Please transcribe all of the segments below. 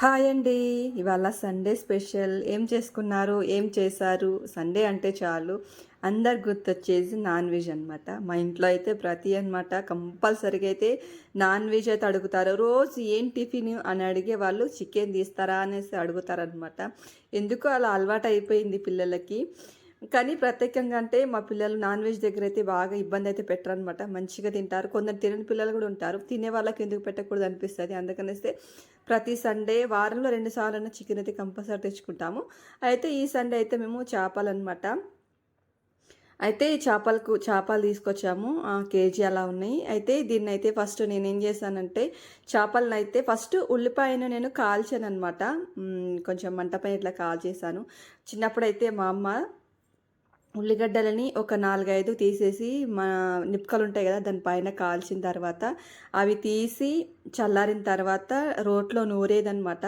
Hi అండి. ఇవాళ Sunday special. ఏం చేసుకున్నారు? ఏం చేశారు? సండే అంటే చాలు. అందరు గుర్తొచ్చేసి నాన్ వెజ్ అనమాట మా ఇంట్లో అయితే ప్రతి అనమాట కంపల్సరీగా అయితే నాన్ వెజ్ అయితే అడుగుతారు. రోజు ఏం టిఫిన్ అని అడిగే వాళ్ళు చికెన్ తీస్తారా అనేసి అడుగుతారనమాట ఎందుకు అలా అలవాటు అయిపోయింది పిల్లలకి? కానీ ప్రత్యేకంగా అంటే మా పిల్లలు నాన్ వెజ్ దగ్గర అయితే బాగా ఇబ్బంది అయితే పెట్టరనమాట మంచిగా తింటారు. కొందరు తినని పిల్లలు కూడా ఉంటారు. తినే వాళ్ళకి ఎందుకు పెట్టకూడదు అనిపిస్తుంది. అందుకనేస్తే ప్రతి సండే వారంలో రెండు సార్లు చికెన్ అయితే కంపల్సరీ తెచ్చుకుంటాము. అయితే ఈ సండే అయితే మేము చేపలు అనమాట అయితే ఈ చేపలకు చేపలు తీసుకొచ్చాము. కేజీ అలా ఉన్నాయి. అయితే దీన్ని అయితే ఫస్ట్ నేను ఏం చేశానంటే చేపలను అయితే ఫస్ట్ ఉల్లిపాయను నేను కాల్చాను అనమాట కొంచెం మంట పైన ఇట్లా కాల్ చేశాను చిన్నప్పుడైతే మా అమ్మ ఉల్లిగడ్డలని ఒక నాలుగైదు తీసేసి మా నిప్పుకలు ఉంటాయి కదా దానిపైన కాల్చిన తర్వాత అవి తీసి చల్లారిన తర్వాత రోట్లో నూరేదనమాట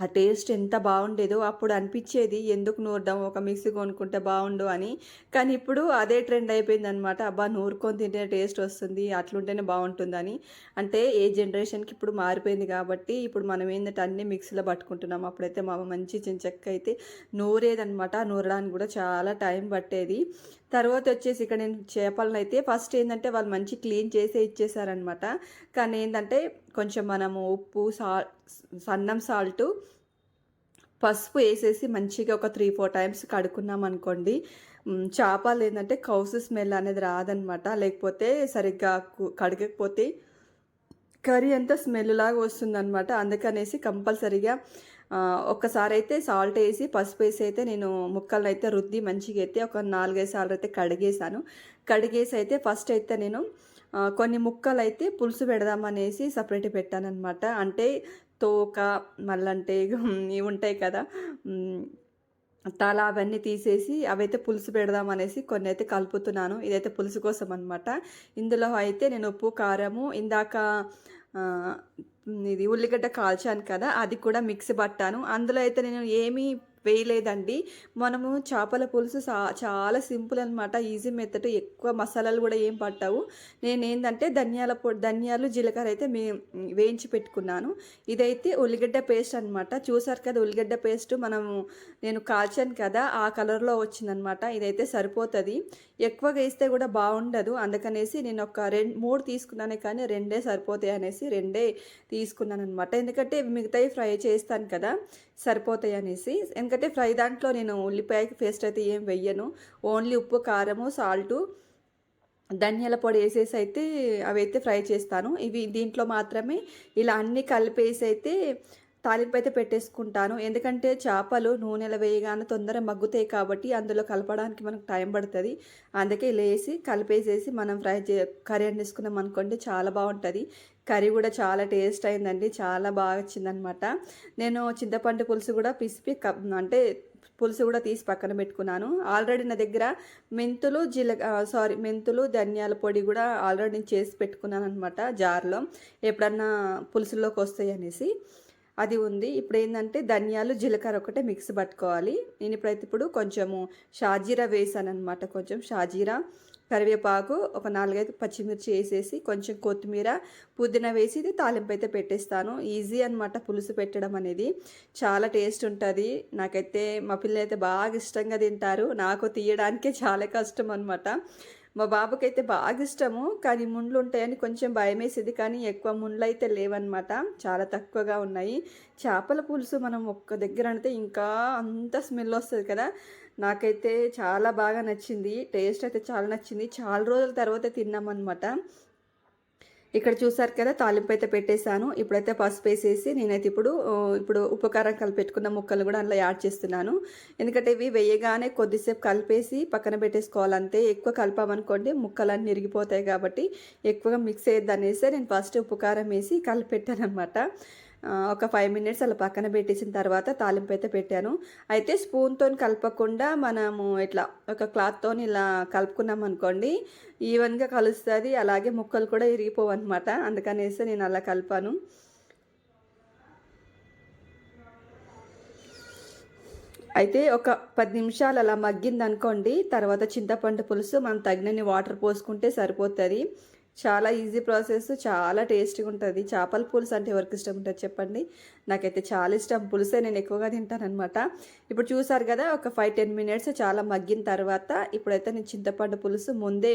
ఆ టేస్ట్ ఎంత బాగుండేదో అప్పుడు అనిపించేది ఎందుకు నూరడం? ఒక మిక్సీ కొనుక్కుంటే బాగుండు అని. కానీ ఇప్పుడు అదే ట్రెండ్ అయిపోయింది అనమాట అబ్బా నూరుకొని తింటే టేస్ట్ వస్తుంది అట్లుంటేనే బాగుంటుందని అంటే ఏ జనరేషన్కి ఇప్పుడు మారిపోయింది కాబట్టి ఇప్పుడు మనం ఏంటంటే అన్ని మిక్సీలో పట్టుకుంటున్నాం. అప్పుడైతే మా మంచి చెంచక్క అయితే నూరేదనమాట నూరడానికి కూడా చాలా టైం పట్టేది. తర్వాత వచ్చేసి ఇక్కడ నేను చేపలను అయితే ఫస్ట్ ఏంటంటే వాళ్ళు మంచి క్లీన్ చేసే ఇచ్చేసారనమాట. కానీ ఏంటంటే కొంచెం మనము ఉప్పు సా సన్నం సాల్ట్ పసుపు వేసేసి మంచిగా ఒక త్రీ ఫోర్ టైమ్స్ కడుక్కున్నాం అనుకోండి. చేపలు ఏంటంటే కౌసు స్మెల్ అనేది రాదనమాట. లేకపోతే సరిగ్గా కడగకపోతే కర్రీ అంతా స్మెల్ లాగా వస్తుందన్నమాట. అందుకనేసి కంపల్సరీగా ఒక్కసారి అయితే సాల్ట్ వేసి పసుపు వేసి అయితే నేను ముక్కలను అయితే రుద్ది మంచిగా అయితే ఒక నాలుగైదు సార్లు అయితే కడిగేసాను కడిగేసి అయితే ఫస్ట్ అయితే నేను కొన్ని ముక్కలు అయితే పులుసు పెడదామనేసి సపరేట్ పెట్టానన్నమాట. అంటే తోక మళ్ళంటే ఇవి ఉంటాయి కదా తల అవన్నీ తీసేసి అవైతే పులుసు పెడదాం అనేసి కొన్ని అయితే కలుపుతున్నాను. ఇదైతే పులుసు కోసం అనమాట ఇందులో అయితే నేను ఉప్పు కారము ఇందాక ఇది ఉల్లిగడ్డ కాల్చాను కదా అది కూడా మిక్సీ పట్టాను. అందులో అయితే నేను ఏమీ వేయలేదండి. మనము చేపల పులుసు చాలా సింపుల్ అనమాట ఈజీ మెథడ్. ఎక్కువ మసాలాలు కూడా ఏం పట్టవు. నేను ఏంటంటే ధనియాల పొడి ధనియాలు జీలకర్ర అయితే మే వేయించి పెట్టుకున్నాను. ఇదైతే ఉల్లిగడ్డ పేస్ట్ అనమాట చూసారు కదా ఉల్లిగడ్డ పేస్ట్? మనము నేను కాల్చాను కదా ఆ కలర్లో వచ్చిందనమాట ఇదైతే సరిపోతుంది. ఎక్కువగా వేస్తే కూడా బాగుండదు. అందుకనేసి నేను ఒక రెండు మూడు తీసుకున్నానే కానీ రెండే సరిపోతాయి అనేసి రెండే తీసుకున్నాను అనమాట ఎందుకంటే మిగతాయి ఫ్రై చేస్తాను కదా. సరిపోతాయి అనేసి ఎందుకంటే ఫ్రై దాంట్లో నేను ఉల్లిపాయ పేస్ట్ అయితే ఏం వెయ్యను. ఓన్లీ ఉప్పు కారము సాల్టు ధనియాల పొడి వేసేసి అయితే అవి అయితే ఫ్రై చేస్తాను. ఇవి దీంట్లో మాత్రమే ఇలా అన్నీ కలిపేసి అయితే తాలింపు అయితే పెట్టేసుకుంటాను. ఎందుకంటే చేపలు నూనెలో వేయగానే తొందర మగ్గుతాయి కాబట్టి అందులో కలపడానికి మనకు టైం పడుతుంది. అందుకే లేసి కలిపేసేసి మనం ఫ్రై చే కర్రీ వండేసుకున్నాం అనుకోండి చాలా బాగుంటుంది. కర్రీ కూడా చాలా టేస్ట్ అయిందండి. చాలా బాగా వచ్చిందనమాట. నేను చింతపండు పులుసు కూడా పిసిపి కప్ అంటే పులుసు కూడా తీసి పక్కన పెట్టుకున్నాను. ఆల్రెడీ నా దగ్గర మెంతులు జీల సారీ మెంతులు ధనియాల పొడి కూడా ఆల్రెడీ నేను చేసి పెట్టుకున్నాను అనమాట జార్లో. ఎప్పుడన్నా పులుసులోకి వస్తాయి అనేసి. అది ఉంది. ఇప్పుడు ఏంటంటే ధనియాలు జీలకర్ర ఒకటే మిక్స్ పట్టుకోవాలి. నేను ఇప్పుడైతే ఇప్పుడు కొంచెము షాజీరా వేసాను అనమాట కొంచెం షాజీరా కరివేపాకు ఒక నాలుగైదు పచ్చిమిర్చి వేసేసి కొంచెం కొత్తిమీర పుదీనా వేసి ఇది తాలింపు అయితే పెట్టేస్తాను. ఈజీ అనమాట పులుసు పెట్టడం అనేది. చాలా టేస్ట్ ఉంటుంది. నాకైతే మా పిల్లలు అయితే బాగా ఇష్టంగా తింటారు. నాకు తీయడానికే చాలా కష్టం అనమాట మా బాబుకైతే బాగా ఇష్టము. కానీ ముండ్లు ఉంటాయని కొంచెం భయం వేసేది కానీ ఎక్కువ ముండ్లు అయితే లేవన్నమాట. చాలా తక్కువగా ఉన్నాయి. చేపల పులుసు మనం ఒక్క దగ్గర అంటే ఇంకా అంత స్మెల్ వస్తుంది కదా. నాకైతే చాలా బాగా నచ్చింది. టేస్ట్ అయితే చాలా నచ్చింది. చాలా రోజుల తర్వాత తిన్నామన్నమాట. ఇక్కడ చూసారు కదా తాలింపు అయితే పెట్టేశాను. ఇప్పుడైతే పసుపు వేసేసి నేనైతే ఇప్పుడు ఇప్పుడు ఉప్పు కారం ముక్కలు కూడా అందులో యాడ్ చేస్తున్నాను. ఎందుకంటే ఇవి వేయగానే కొద్దిసేపు కలిపేసి పక్కన పెట్టేసుకోవాలంతే ఎక్కువ కలిపామనుకోండి ముక్కలన్నీ ఇరిగిపోతాయి కాబట్టి ఎక్కువగా మిక్స్ అయ్యేది అనేసి నేను ఫస్ట్ ఉప్పు కారం వేసి కలిపెట్టాను అనమాట ఒక ఫైవ్ మినిట్స్ అలా పక్కన పెట్టేసిన తర్వాత తాలింపు అయితే పెట్టాను. అయితే స్పూన్తో కలపకుండా మనము ఇట్లా ఒక క్లాత్తో ఇలా కలుపుకున్నాం అనుకోండి ఈవెన్గా కలుస్తుంది అలాగే ముక్కలు కూడా ఇరిగిపోవు అనమాట అందుకనేసి నేను అలా కలిపాను. అయితే ఒక పది నిమిషాలు అలా మగ్గింది అనుకోండి తర్వాత చింతపండు పులుసు మనం తగినన్ని వాటర్ పోసుకుంటే సరిపోతుంది. చాలా ఈజీ ప్రాసెస్ చాలా టేస్టీగా ఉంటుంది చేపల పులుసు అంటే ఎవరికి ఇష్టం ఉంటుంది చెప్పండి? నాకైతే చాలా ఇష్టం. పులుసే నేను ఎక్కువగా తింటానమాట ఇప్పుడు చూసారు కదా ఒక ఫైవ్ టెన్ మినిట్స్ చాలా మగ్గిన తర్వాత ఇప్పుడైతే నేను చింతపండు పులుసు ముందే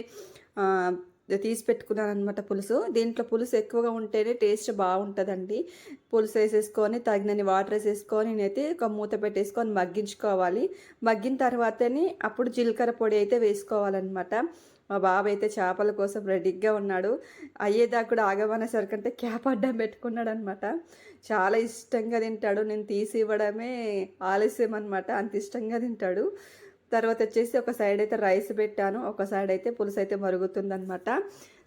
తీసి పెట్టుకున్నాను అనమాట పులుసు. దీంట్లో పులుసు ఎక్కువగా ఉంటేనే టేస్ట్ బాగుంటుందండి. పులుసు వేసేసుకొని తగినన్ని వాటర్ వేసేసుకొని నేనైతే ఒక మూత పెట్టేసుకొని మగ్గించుకోవాలి. మగ్గిన తర్వాతనే అప్పుడు జీలకర్ర పొడి అయితే వేసుకోవాలన్నమాట. మా బాబు అయితే చేపల కోసం రెడీగా ఉన్నాడు. అయ్యేదాకా కూడా ఆగమనేసరికంటే క్యాప్ అడ్డం పెట్టుకున్నాడు అనమాట చాలా ఇష్టంగా తింటాడు. నేను తీసి ఇవ్వడమే ఆలస్యం అనమాట అంత ఇష్టంగా తింటాడు. తర్వాత వచ్చేసి ఒక సైడ్ అయితే రైస్ పెట్టాను. ఒక సైడ్ అయితే పులుసు అయితే మరుగుతుందనమాట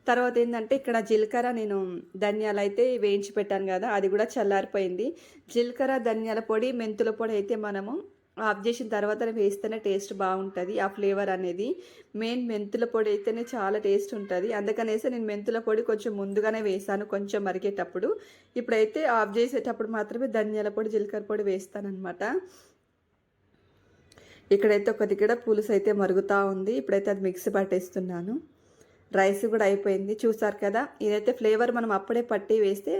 తర్వాత ఏంటంటే ఇక్కడ జీలకర్ర నేను ధనియాలు అయితే వేయించి పెట్టాను కదా అది కూడా చల్లారిపోయింది. జీలకర్ర ధనియాల పొడి మెంతుల పొడి అయితే మనము ఆఫ్ చేసిన తర్వాత వేస్తేనే టేస్ట్ బాగుంటుంది. ఆ ఫ్లేవర్ అనేది మెయిన్ మెంతుల పొడి అయితేనే చాలా టేస్ట్ ఉంటుంది. అందుకనేసి నేను మెంతుల పొడి కొంచెం ముందుగానే వేసాను కొంచెం మరిగేటప్పుడు. ఇప్పుడైతే ఆఫ్ చేసేటప్పుడు మాత్రమే ధనియాల పొడి జీలకర్ర పొడి వేస్తాను అనమాట ఇక్కడైతే ఒక దగ్గర పులుసు అయితే మరుగుతూ ఉంది. ఇప్పుడైతే అది మిక్సీ పట్టేస్తున్నాను. రైస్ కూడా అయిపోయింది. చూసారు కదా ఇదైతే ఫ్లేవర్ మనం అప్పుడే పట్టి వేస్తే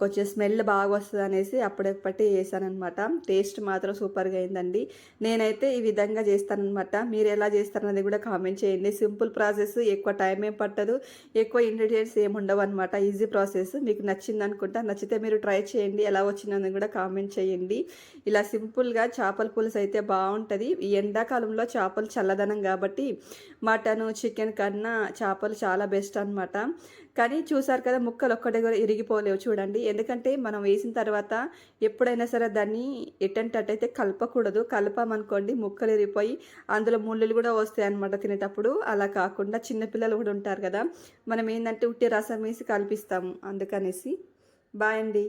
కొంచెం స్మెల్ బాగా వస్తుంది అనేసి అప్పుడే పట్టి వేసానమాట టేస్ట్ మాత్రం సూపర్గా అయిందండి. నేనైతే ఈ విధంగా చేస్తానమాట మీరు ఎలా చేస్తారన్నది కూడా కామెంట్ చేయండి. సింపుల్ ప్రాసెస్ ఎక్కువ టైం ఏం పట్టదు. ఎక్కువ ఇంగ్రీడియంట్స్ ఏమి ఉండవు అనమాట ఈజీ ప్రాసెస్. మీకు నచ్చింది అనుకుంటా నచ్చితే మీరు ట్రై చేయండి. ఎలా వచ్చిందని కూడా కామెంట్ చేయండి. ఇలా సింపుల్గా చేపల పులుసు అయితే బాగుంటుంది. ఈ ఎండాకాలంలో చేపలు చల్లదనం కాబట్టి మటన్ చికెన్ కన్నా చేపలు చాలా బెస్ట్ అనమాట కానీ చూసారు కదా ముక్కలు ఒక్కటే కూడా ఇరిగిపోలేవు చూడండి. ఎందుకంటే మనం వేసిన తర్వాత ఎప్పుడైనా సరే దాన్ని ఎట్టంటట్టయితే కలపకూడదు. కలపమనుకోండి ముక్కలు ఇరిగిపోయి అందులో ముళ్ళులు కూడా వస్తాయి అనమాట తినేటప్పుడు. అలా కాకుండా చిన్నపిల్లలు కూడా ఉంటారు కదా మనం ఏంటంటే ఉట్టి రసం వేసి కలిపిస్తాము. అందుకనేసి. బాయ్ అండి.